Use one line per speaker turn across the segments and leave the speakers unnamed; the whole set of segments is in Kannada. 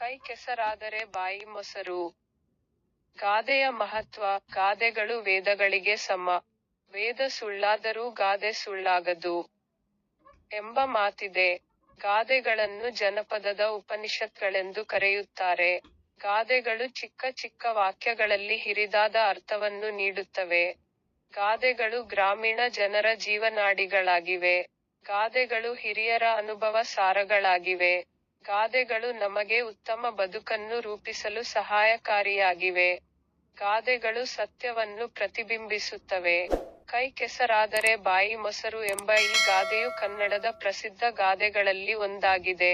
ಕೈ ಕೆಸರಾದರೆ ಬಾಯಿ ಮೊಸರು. ಗಾದೆಯ ಮಹತ್ವ, ಗಾದೆಗಳು ವೇದಗಳಿಗೆ ಸಮ. ವೇದ ಸುಳ್ಳಾದರೂ ಗಾದೆ ಸುಳ್ಳಾಗದು. ಎಂಬ ಮಾತಿದೆ. ಗಾದೆಗಳನ್ನು ಜನಪದದ ಉಪನಿಷತ್ಗಳೆಂದು ಕರೆಯುತ್ತಾರೆ. ಗಾದೆಗಳು ಚಿಕ್ಕ ಚಿಕ್ಕ ವಾಕ್ಯಗಳಲ್ಲಿ ಹಿರಿದಾದ ಅರ್ಥವನ್ನು ನೀಡುತ್ತವೆ. ಗಾದೆಗಳು ಗ್ರಾಮೀಣ ಜನರ ಜೀವನಾಡಿಗಳಾಗಿವೆ. ಗಾದೆಗಳು ಹಿರಿಯರ ಅನುಭವ ಸಾರಗಳಾಗಿವೆ. ಗಾದೆಗಳು ನಮಗೆ ಉತ್ತಮ ಬದುಕನ್ನು ರೂಪಿಸಲು ಸಹಾಯಕಾರಿಯಾಗಿವೆ. ಗಾದೆಗಳು ಸತ್ಯವನ್ನು ಪ್ರತಿಬಿಂಬಿಸುತ್ತವೆ. ಕೈ ಕೆಸರಾದರೆ ಬಾಯಿ ಮೊಸರು ಎಂಬ ಈ ಗಾದೆಯು ಕನ್ನಡದ ಪ್ರಸಿದ್ಧ ಗಾದೆಗಳಲ್ಲಿ ಒಂದಾಗಿದೆ.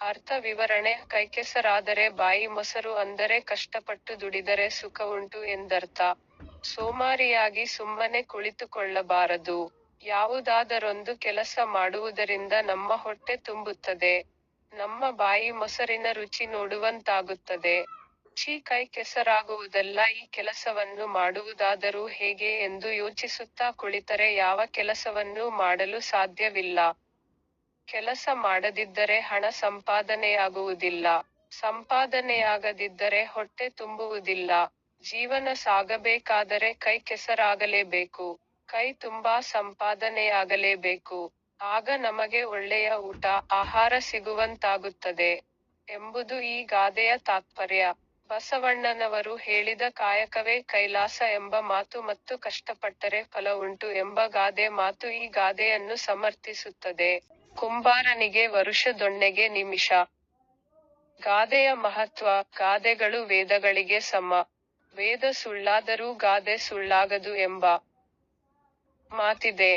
ಅರ್ಥ ವಿವರಣೆ ಕೈಕೆಸರಾದರೆ ಬಾಯಿ ಮೊಸರು ಅಂದರೆ ಕಷ್ಟಪಟ್ಟು ದುಡಿದರೆ ಸುಖ ಉಂಟು ಎಂದರ್ಥ. ಸೋಮಾರಿಯಾಗಿ ಸುಮ್ಮನೆ ಕುಳಿತುಕೊಳ್ಳಬಾರದು. ಯಾವುದಾದರೊಂದು ಕೆಲಸ ಮಾಡುವುದರಿಂದ ನಮ್ಮ ಹೊಟ್ಟೆ ತುಂಬುತ್ತದೆ. ನಮ್ಮ ಬಾಯಿ ಮೊಸರಿನ ರುಚಿ ನೋಡುವಂತಾಗುತ್ತದೆ. ಛೀ ಕೈ ಕೆಸರಾಗುವುದಲ್ಲ, ಈ ಕೆಲಸವನ್ನು ಮಾಡುವುದಾದರೂ ಹೇಗೆ ಎಂದು ಯೋಚಿಸುತ್ತಾ ಕುಳಿತರೆ ಯಾವ ಕೆಲಸವನ್ನೂ ಮಾಡಲು ಸಾಧ್ಯವಿಲ್ಲ. ಕೆಲಸ ಮಾಡದಿದ್ದರೆ ಹಣ ಸಂಪಾದನೆಯಾಗುವುದಿಲ್ಲ. ಸಂಪಾದನೆಯಾಗದಿದ್ದರೆ ಹೊಟ್ಟೆ ತುಂಬುವುದಿಲ್ಲ. ಜೀವನ ಸಾಗಬೇಕಾದರೆ ಕೈ ಕೆಸರಾಗಲೇಬೇಕು. ಕೈ ತುಂಬಾ ಸಂಪಾದನೆಯಾಗಲೇಬೇಕು. ಆಗ ನಮಗೆ ಒಳ್ಳೆಯ ಊಟ, ಆಹಾರ ಸಿಗುವಂತಾಗುತ್ತದೆ ಎಂಬುದು ಈ ಗಾದೆಯ ತಾತ್ಪರ್ಯ. ಬಸವಣ್ಣನವರು ಹೇಳಿದ ಕಾಯಕವೇ ಕೈಲಾಸ ಎಂಬ ಮಾತು ಮತ್ತು ಕಷ್ಟಪಟ್ಟರೆ ಫಲ ಉಂಟು ಎಂಬ ಗಾದೆ ಮಾತು ಈ ಗಾದೆಯನ್ನು ಸಮರ್ಥಿಸುತ್ತದೆ. ಕುಂಬಾರನಿಗೆ ವರುಷದೊಣ್ಣೆಗೆ ನಿಮಿಷ. ಗಾದೆಯ ಮಹತ್ವ, ಗಾದೆಗಳು ವೇದಗಳಿಗೆ ಸಮ. ವೇದ ಸುಳ್ಳಾದರೂ ಗಾದೆ ಸುಳ್ಳಾಗದು ಎಂಬ. ಮಾತಿದೆ.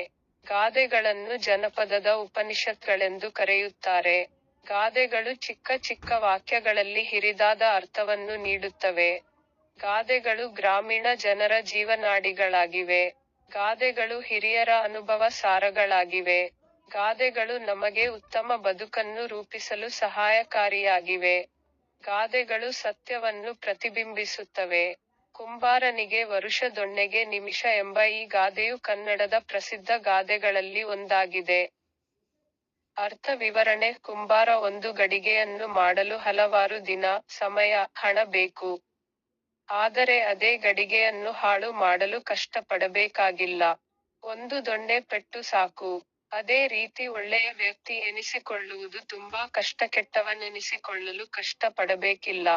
ಗಾದೆಗಳನ್ನು ಜನಪದದ ಉಪನಿಷತ್ಗಳೆಂದು ಕರೆಯುತ್ತಾರೆ. ಗಾದೆಗಳು ಚಿಕ್ಕ ಚಿಕ್ಕ ವಾಕ್ಯಗಳಲ್ಲಿ ಹಿರಿದಾದ ಅರ್ಥವನ್ನು ನೀಡುತ್ತವೆ. ಗಾದೆಗಳು ಗ್ರಾಮೀಣ ಜನರ ಜೀವನಾಡಿಗಳಾಗಿವೆ. ಗಾದೆಗಳು ಹಿರಿಯರ ಅನುಭವ ಸಾರಗಳಾಗಿವೆ. ಗಾದೆಗಳು ನಮಗೆ ಉತ್ತಮ ಬದುಕನ್ನು ರೂಪಿಸಲು ಸಹಾಯಕಾರಿಯಾಗಿವೆ. ಗಾದೆಗಳು ಸತ್ಯವನ್ನು ಪ್ರತಿಬಿಂಬಿಸುತ್ತವೆ. ಕುಂಬಾರನಿಗೆ ವರುಷದೊಣ್ಣೆಗೆ ನಿಮಿಷ ಎಂಬ ಈ ಗಾದೆಯು ಕನ್ನಡದ ಪ್ರಸಿದ್ಧ ಗಾದೆಗಳಲ್ಲಿ ಒಂದಾಗಿದೆ. ಅರ್ಥ ವಿವರಣೆ, ಕುಂಬಾರ ಒಂದು ಗಡಿಗೆಯನ್ನು ಮಾಡಲು ಹಲವಾರು ದಿನ, ಸಮಯ, ಹಣ ಬೇಕು. ಆದರೆ ಅದೇ ಗಡಿಗೆಯನ್ನು ಹಾಳು ಮಾಡಲು ಕಷ್ಟಪಡಬೇಕಾಗಿಲ್ಲ. ಒಂದು ದೊಣ್ಣೆ ಪೆಟ್ಟು ಸಾಕು. ಅದೇ ರೀತಿ ಒಳ್ಳೆಯ ವ್ಯಕ್ತಿ ಎನಿಸಿಕೊಳ್ಳುವುದು ತುಂಬಾ ಕಷ್ಟ ಕೆಟ್ಟವನೆನಿಸಿಕೊಳ್ಳಲು ಕಷ್ಟಪಡಬೇಕಿಲ್ಲ.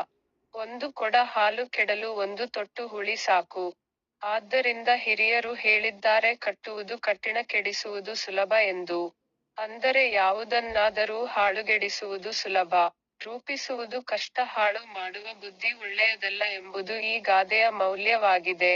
ಒಂದು ಕೊಡ ಹಾಲು ಕೆಡಲು ಒಂದು ತೊಟ್ಟು ಹುಳಿ ಸಾಕು. ಆದ್ದರಿಂದ ಹಿರಿಯರು ಹೇಳಿದ್ದಾರೆ, ಕಟ್ಟುವುದು ಕಠಿಣ, ಕೆಡಿಸುವುದು ಸುಲಭ ಎಂದು. ಅಂದರೆ ಯಾವುದನ್ನಾದರೂ ಹಾಳುಗೆಡಿಸುವುದು ಸುಲಭ. ರೂಪಿಸುವುದು ಕಷ್ಟ, ಹಾಳು ಮಾಡುವ ಬುದ್ಧಿ ಒಳ್ಳೆಯದಲ್ಲ ಎಂಬುದು ಈ ಗಾದೆಯ ಮೌಲ್ಯವಾಗಿದೆ.